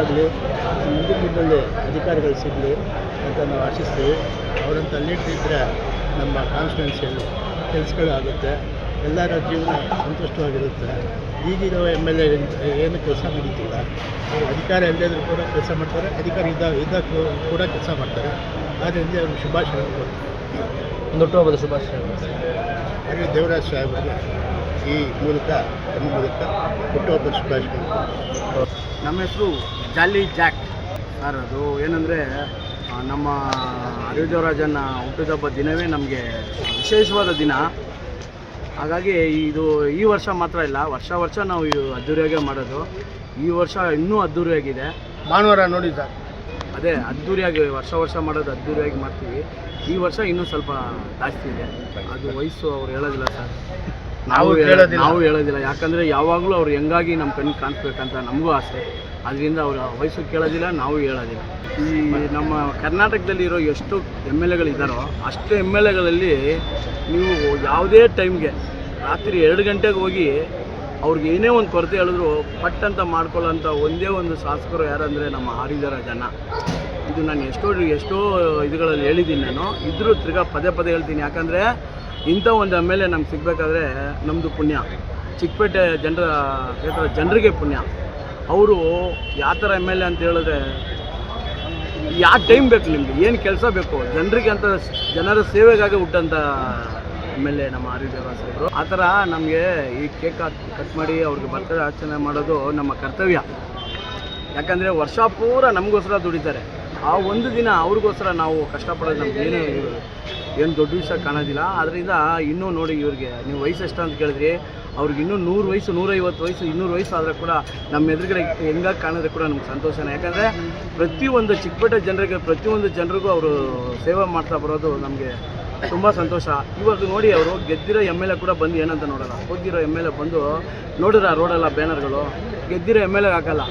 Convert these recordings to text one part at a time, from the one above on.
ಆಗಲಿ ಮುಂದಿನ ದಿನದಲ್ಲಿ ಅಧಿಕಾರಿಗಳು ಸಿಗಲಿ ಅಂತ ನಾವು ಆಶಿಸ್ತೀವಿ. ಅವರಂತ ಲೀಡ್ರ್ ಇದ್ದರೆ ನಮ್ಮ ಕಾನ್ಸ್ಟಿಟ್ಯೂನ್ಸಿಯಲ್ಲಿ ಕೆಲಸಗಳಾಗುತ್ತೆ ಎಲ್ಲರ ಜೀವನ ಸಂತುಷ್ಟವಾಗಿರುತ್ತೆ. ಈಗಿರೋ ಎಂ ಎಲ್ ಎ ಏನು ಕೆಲಸ ನಡೀತಿಲ್ಲ. ಅವರು ಅಧಿಕಾರ ಇಲ್ಲದಿದ್ರು ಕೂಡ ಕೆಲಸ ಮಾಡ್ತಾರೆ. ಅಧಿಕಾರ ಇದ್ದ ಇದ್ದಾಗ ಕೂಡ ಕೆಲಸ ಮಾಡ್ತಾರೆ. ಆದ್ದರಿಂದ ಅವ್ರಿಗೆ ಶುಭಾಶಯ ಕೊಡ್ತಾರೆ. ಶುಭಾಶಯಗಳು ಹಾಗೆ ದೇವರಾಜ್ ಸಾಹೇಬರಿಗೆ ಈ ಮೂಲಕ ನಮ್ಮ ಮೂಲಕ ಹುಟ್ಟುಹಬ್ಬದ ಶುಭಾಶಯಗಳು ನಮ್ಮ ಹೆಸರು ಜಾಲಿ ಜಾಕ್. ಸರ್ ಅದು ಏನಂದರೆ ನಮ್ಮ ಅರಿವಿದೇವರಾಜನ ಹುಟ್ಟಿದಬ್ಬ ದಿನವೇ ನಮಗೆ ವಿಶೇಷವಾದ ದಿನ. ಹಾಗಾಗಿ ಇದು ಈ ವರ್ಷ ಮಾತ್ರ ಇಲ್ಲ ವರ್ಷ ವರ್ಷ ನಾವು ಅದ್ದೂರಿಯಾಗೆ ಮಾಡೋದು. ಈ ವರ್ಷ ಇನ್ನೂ ಅದ್ದೂರಿಯಾಗಿದೆ. ಭಾನುವಾರ ನೋಡಿ ಸರ್. ಅದೇ ಅದ್ದೂರಿಯಾಗಿ ವರ್ಷ ವರ್ಷ ಮಾಡೋದು ಅದ್ದೂರಿಯಾಗಿ ಮಾಡ್ತೀವಿ. ಈ ವರ್ಷ ಇನ್ನೂ ಸ್ವಲ್ಪ ಜಾಸ್ತಿ ಇದೆ. ಅದು ವಯಸ್ಸು ಅವ್ರು ಹೇಳೋದಿಲ್ಲ ಸರ್. ನಾವು ಹೇಳ- ಕೇಳೋದಿಲ್ಲ. ನಾವು ಹೇಳೋದಿಲ್ಲ. ಯಾಕಂದರೆ ಯಾವಾಗಲೂ ಅವ್ರು ಹೆಂಗಾಗಿ ನಮ್ಮ ಕಣ್ಣಿಗೆ ಕಾಣಿಸ್ಬೇಕಂತ ನಮಗೂ ಆಸೆ. ಅದರಿಂದ ಅವರ ವಯಸ್ಸು ಕೇಳೋದಿಲ್ಲ ನಾವು ಹೇಳೋದಿಲ್ಲ. ಈ ನಮ್ಮ ಕರ್ನಾಟಕದಲ್ಲಿರೋ ಎಷ್ಟು ಎಂ ಎಲ್ ಎಗಳಿದ್ದಾರೋ ಅಷ್ಟು ಎಂ ಎಲ್ ಎಗಳಲ್ಲಿ ನೀವು ಯಾವುದೇ ಟೈಮ್ಗೆ ರಾತ್ರಿ ಎರಡು ಗಂಟೆಗೆ ಹೋಗಿ ಅವ್ರಿಗೆ ಏನೇ ಒಂದು ಕೊರತೆ ಹೇಳಿದ್ರು ಪಟ್ ಅಂತ ಮಾಡ್ಕೊಳ್ಳೋಂಥ ಒಂದೇ ಒಂದು ಶಾಸಕರು ಯಾರಂದರೆ ನಮ್ಮ ಹಾರಿದರ ಜನ. ಇದು ನಾನು ಎಷ್ಟೋ ಎಷ್ಟೋ ಇದುಗಳಲ್ಲಿ ಹೇಳಿದ್ದೀನಿ ನಾನು. ಇದ್ರೂ ತಿರ್ಗಾ ಪದೇ ಪದೇ ಹೇಳ್ತೀನಿ. ಯಾಕಂದರೆ ಇಂಥ ಒಂದು ಎಂ ಎಲ್ ಎ ನಮ್ಗೆ ಸಿಗಬೇಕಾದ್ರೆ ನಮ್ಮದು ಪುಣ್ಯ. ಚಿಕ್ಕಪೇಟೆ ಜನರ ಕ್ಷೇತ್ರದ ಜನರಿಗೆ ಪುಣ್ಯ. ಅವರು ಯಾವ ಥರ ಎಂ ಎಲ್ ಎ ಅಂತ ಹೇಳಿದ್ರೆ ಯಾವ ಟೈಮ್ ಬೇಕು ನಿಮಗೆ? ಏನು ಕೆಲಸ ಬೇಕು? ಜನರಿಗೆ ಅಂತ ಜನರ ಸೇವೆಗಾಗಿ ಹುಟ್ಟಂಥ ಎಂ ಎಲ್ ಎ ನಮ್ಮ ಆರ್ಯದೇವ ಸಾಹೇಬರು. ಆ ಥರ ನಮಗೆ ಈ ಕೇಕ್ ಕಟ್ ಮಾಡಿ ಅವ್ರಿಗೆ ಬರ್ತಡೇ ಆಚರಣೆ ಮಾಡೋದು ನಮ್ಮ ಕರ್ತವ್ಯ. ಯಾಕಂದರೆ ವರ್ಷ ಪೂರ ನಮಗೋಸ್ಕರ ದುಡಿತಾರೆ. ಆ ಒಂದು ದಿನ ಅವ್ರಿಗೋಸ್ಕರ ನಾವು ಕಷ್ಟಪಡೋದು ನಮ್ಗೆ ಏನು ಏನು ದೊಡ್ಡ ವಿಷಯ ಕಾಣೋದಿಲ್ಲ. ಅದರಿಂದ ಇನ್ನೂ ನೋಡಿ ಇವ್ರಿಗೆ, ನೀವು ವಯಸ್ಸು ಎಷ್ಟು ಅಂತ ಕೇಳಿದ್ರಿ, ಅವ್ರಿಗೆ ಇನ್ನೂ ನೂರು ವಯಸ್ಸು, ನೂರೈವತ್ತು ವಯಸ್ಸು, ಇನ್ನೂರು ವಯಸ್ಸು ಆದರೆ ಕೂಡ ನಮ್ಮ ಎದುರುಗಡೆ ಹೆಂಗಾಗಿ ಕಾಣಿದ್ರೆ ಕೂಡ ನಮ್ಗೆ ಸಂತೋಷನೇ. ಯಾಕಂದರೆ ಪ್ರತಿಯೊಂದು ಚಿಕ್ಕಪೇಟೆ ಜನರಿಗೆ, ಪ್ರತಿಯೊಂದು ಜನರಿಗೂ ಅವರು ಸೇವೆ ಮಾಡ್ತಾ ಬರೋದು ನಮಗೆ ತುಂಬ ಸಂತೋಷ. ಇವಾಗ ನೋಡಿ ಅವರು ಗೆದ್ದಿರೋ ಎಂ ಎಲ್ ಎ ಕೂಡ ಬಂದು ಏನಂತ ನೋಡೋಲ್ಲ. ಹೋಗಿರೋ ಎಂ ಎಲ್ ಎ ಬಂದು ನೋಡಿರ ರೋಡೆಲ್ಲ ಬ್ಯಾನರ್ಗಳು? ಗೆದ್ದಿರೋ ಎಂ ಎಲ್ ಎ ಹಾಕಲ್ಲ.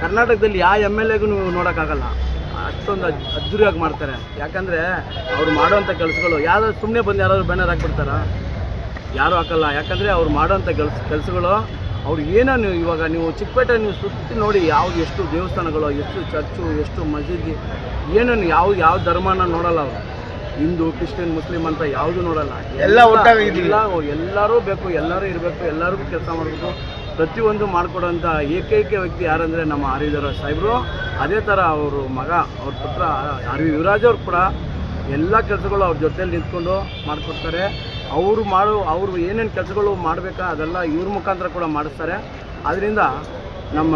ಕರ್ನಾಟಕದಲ್ಲಿ ಯಾವ ಎಂ ಎಲ್ ಎಗೂ ನೋಡೋಕ್ಕಾಗಲ್ಲ. ಅಷ್ಟೊಂದು ಅದ್ ಅದ್ದೂರಿಯಾಗಿ ಮಾಡ್ತಾರೆ. ಯಾಕಂದರೆ ಅವ್ರು ಮಾಡೋವಂಥ ಕೆಲಸಗಳು ಯಾರು ಸುಮ್ಮನೆ ಬಂದು ಯಾರಾದ್ರು ಬ್ಯಾನರ್ ಹಾಕ್ಬಿಡ್ತಾರ? ಯಾರೂ ಹಾಕಲ್ಲ. ಯಾಕಂದರೆ ಅವ್ರು ಮಾಡೋವಂಥ ಕೆಲಸ ಕೆಲಸಗಳು ಅವ್ರು ಏನೋ ನೀವು ಇವಾಗ ನೀವು ಚಿಕ್ಕಪೇಟೆ ನೀವು ಸುತ್ತಿ ನೋಡಿ ಯಾವ್ದು ಎಷ್ಟು ದೇವಸ್ಥಾನಗಳು ಎಷ್ಟು ಚರ್ಚು ಎಷ್ಟು ಮಸೀದಿ ಏನೇನು ಯಾವ ಯಾವ ಧರ್ಮನ ನೋಡಲ್ಲ ಅವರು. ಹಿಂದೂ ಕ್ರಿಶ್ಚಿಯನ್ ಮುಸ್ಲಿಂ ಅಂತ ಯಾವುದು ನೋಡಲ್ಲ. ಎಲ್ಲ ಎಲ್ಲರೂ ಬೇಕು ಎಲ್ಲರೂ ಇರಬೇಕು ಎಲ್ಲರಿಗೂ ಕೆಲಸ ಮಾಡಬೇಕು. ಪ್ರತಿಯೊಂದು ಮಾಡಿಕೊಡೋಂಥ ಏಕೈಕ ವ್ಯಕ್ತಿ ಯಾರಂದರೆ ನಮ್ಮ ಹರಿಧರ ಸಾಹೇಬರು. ಅದೇ ಥರ ಅವರು ಮಗ ಅವ್ರ ಪುತ್ರ ಆರ್ ವಿ ಯುವರಾಜ್ ಅವ್ರು ಕೂಡ ಎಲ್ಲ ಕೆಲಸಗಳು ಅವ್ರ ಜೊತೆಯಲ್ಲಿ ನಿಂತ್ಕೊಂಡು ಮಾಡಿಕೊಡ್ತಾರೆ. ಅವರು ಮಾಡು ಅವರು ಏನೇನು ಕೆಲಸಗಳು ಮಾಡಬೇಕಾ ಅದೆಲ್ಲ ಇವ್ರ ಮುಖಾಂತರ ಕೂಡ ಮಾಡಿಸ್ತಾರೆ. ಆದ್ದರಿಂದ ನಮ್ಮ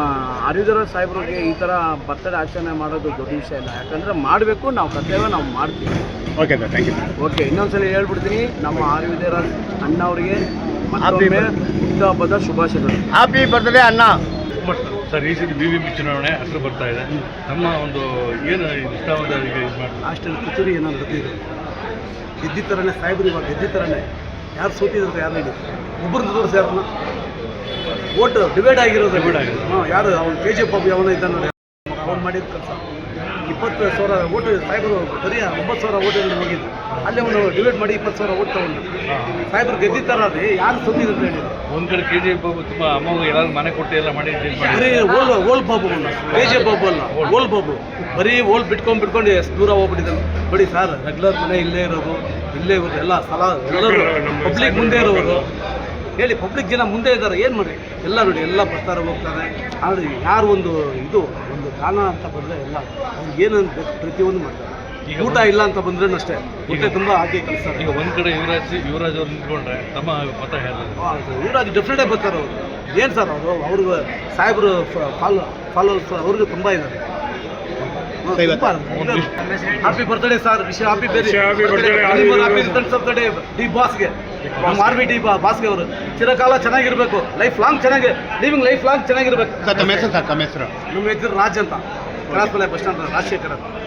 ಅರಿದರ ಸಾಹೇಬ್ರಿಗೆ ಈ ಥರ ಬರ್ತಡೇ ಆಚರಣೆ ಮಾಡೋದು ದೊಡ್ಡ ವಿಷಯ ಇಲ್ಲ ಯಾಕಂದರೆ ಮಾಡಬೇಕು ನಾವು ಕರ್ತವ್ಯ ನಾವು ಮಾಡ್ತೀವಿ. Okay sir thank you okay ಇನ್ನೊಂದ್ಸಲ ಹೇಳ್ಬಿಡ್ತೀನಿ ನಮ್ಮ ಆರ್ ಅಣ್ಣವ್ರಿಗೆ ಅಣ್ಣವರಿಗೆ ಮತ್ತೊಮ್ಮೆ ಹುಟ್ಟುಹಬ್ಬದ ಶುಭಾಶಯಗಳು. ಹ್ಯಾಪಿ ಬರ್ತ್ಡೇ ಅಣ್ಣ. ಸರ್ ಈ ಸತಿ ಬಿ ಬಿ ಪಿ ಚುನಾವಣೆ ಹತ್ರ ಬರ್ತಾ ಇದೆ. ನಮ್ಮ ಒಂದು ಏನು ಇಷ್ಟವಾದ ಹಾಸ್ಟೆಲ್ ಕಚೇರಿ ಏನಾದ್ರು ನಡೆದಿದೆ. ಗೆದ್ದಿ ಥರನೇ ಸಾಹೇಬ್ರು ಇವಾಗ ಗೆದ್ದಿ ಥರನೇ ಯಾರು ಸೋತಿದ್ರು ಯಾರು ಹೇಳಿ. ಒಬ್ಬರದ್ದು ತೋರಿಸಿ ಯಾರನ್ನ? ಓಟ್ ಡಿವೈಡ್ ಆಗಿರೋದು ಡಿವೈಡ್ ಆಗಿರೋದು. ಹಾಂ ಯಾರು? ಅವ್ನು ಕೆ ಜಿ ಎಫ್ ಅವನ ಇದ್ದಾನೆ ನೋಡಿ. ಅವ್ನು ಮಾಡಿದ ಕೆಲಸ. ಇಪ್ಪತ್ತು ಸಾವಿರ ಓಟ್ ಸಾಹೇಬರು ಬರೀ ಒಂಬತ್ತು ಸಾವಿರ ಓಟ್ ಹೋಗಿದ್ದು. ಅಲ್ಲೇ ಒಂದು ಡಿವೈಡ್ ಮಾಡಿ ಇಪ್ಪತ್ತು ಸಾವಿರ ಓಟ್ ತಗೊಂಡು ಸಾಹೇಬರು ಗೆದ್ದಿತ್ತಾರ ರೀ ಯಾರು ಸುದ್ದಿ ಅಂತ ಹೇಳಿದ್ರು. ಒಂದು ಕಡೆ ಕೆ ಜಿ ಬಾಬು ತುಂಬ ಅಮ್ಮ ಎಲ್ಲರೂ ಮನೆ ಕೊಟ್ಟು ಎಲ್ಲ ಮಾಡಿ ಬರೀ ಓಲ್ ಓಲ್ ಬಾಬು ಅಲ್ಲ ಜಿ ಬಾಬು ಅಲ್ಲ ಓಲ್ ಬಾಬು. ಬರೀ ಓಲ್ ಬಿಟ್ಕೊಂಡು ಬಿಟ್ಕೊಂಡು ಎಷ್ಟು ದೂರ ಹೋಗ್ಬಿಟ್ಟಿದ್ದಾನೆ. ಬಡಿ ಸರ್ ರೆಗ್ಯುಲರ್ ಮನೆ ಇಲ್ಲೇ ಇರೋದು ಇಲ್ಲೇ ಇರೋದು ಎಲ್ಲ ಸ್ಥಳ ಎಲ್ಲರೂ ಪಬ್ಲಿಕ್ ಮುಂದೆ ಇರೋರು ಹೇಳಿ ಪಬ್ಲಿಕ್ ಜನ ಮುಂದೆ ಇದ್ದಾರೆ. ಏನು ಮಾಡಿ ಎಲ್ಲ ನೋಡಿ ಎಲ್ಲ ಬರ್ತಾರೆ ಹೋಗ್ತಾರೆ ಆದರೆ ಯಾರು ಒಂದು ಇದು ಒಂದು ದಾನ ಅಂತ ಬಂದರೆ ಎಲ್ಲ ಅವ್ರಿಗೆ ಏನಂತ ಪ್ರತಿಯೊಂದು ಮಾಡ್ತಾರೆ. ಊಟ ಇಲ್ಲ ಅಂತ ಬಂದ್ರೆ ಅಷ್ಟೇ. ಊಟ ತುಂಬ ಹಾಕಿ ಕಳಿಸ್ತಾರೆ ಈಗ ಒಂದು ಕಡೆ ಯುವರಾಜ್ ಯುವರಾಜ್ ಅವ್ರು ನಿಂತ್ಕೊಂಡ್ರೆ ತಮ್ಮ ಮತ ಯುವರಾಜ್ ಡೆಫಿನೆಟಾಗಿ ಬರ್ತಾರೆ ಅವರು. ಏನು ಸರ್ ಅವರು? ಅವ್ರಿಗೆ ಸಾಹೇಬರು ಫಾಲೋ ಫಾಲೋವರ್ಸ್ ಅವ್ರಿಗೆ ತುಂಬಾ ಇದ್ದಾರೆ happy birthday sir wish happy birthday happy birthday D ಬಾಸ್ಗೆ ನಮ್ಮ ಆರ್ ಬಿ ಟಿ ಬಾಸ್ಗೆ ಅವರು. ಚಿರಕಾಲ ಚೆನ್ನಾಗಿರ್ಬೇಕು ಲೈಫ್ ಲಾಂಗ್ ಚೆನ್ನಾಗಿ ಲಿವಿಂಗ್ ಲೈಫ್ ಲಾಂಗ್ ಚೆನ್ನಾಗಿರ್ಬೇಕು. ಸರ್ ತಮ್ಮ ಹೆಸರು ಸರ್ ತಮ್ಮ ಹೆಸರು? ನಮ್ಮ ಹೆಸರು ರಾಜ್ ಅಂತ. ಕ್ರಾಸ್ ಬಸ್ ಸ್ಟ್ಯಾಂಡ್ ರಾಜಶೇಖರ್ ಅಂತ.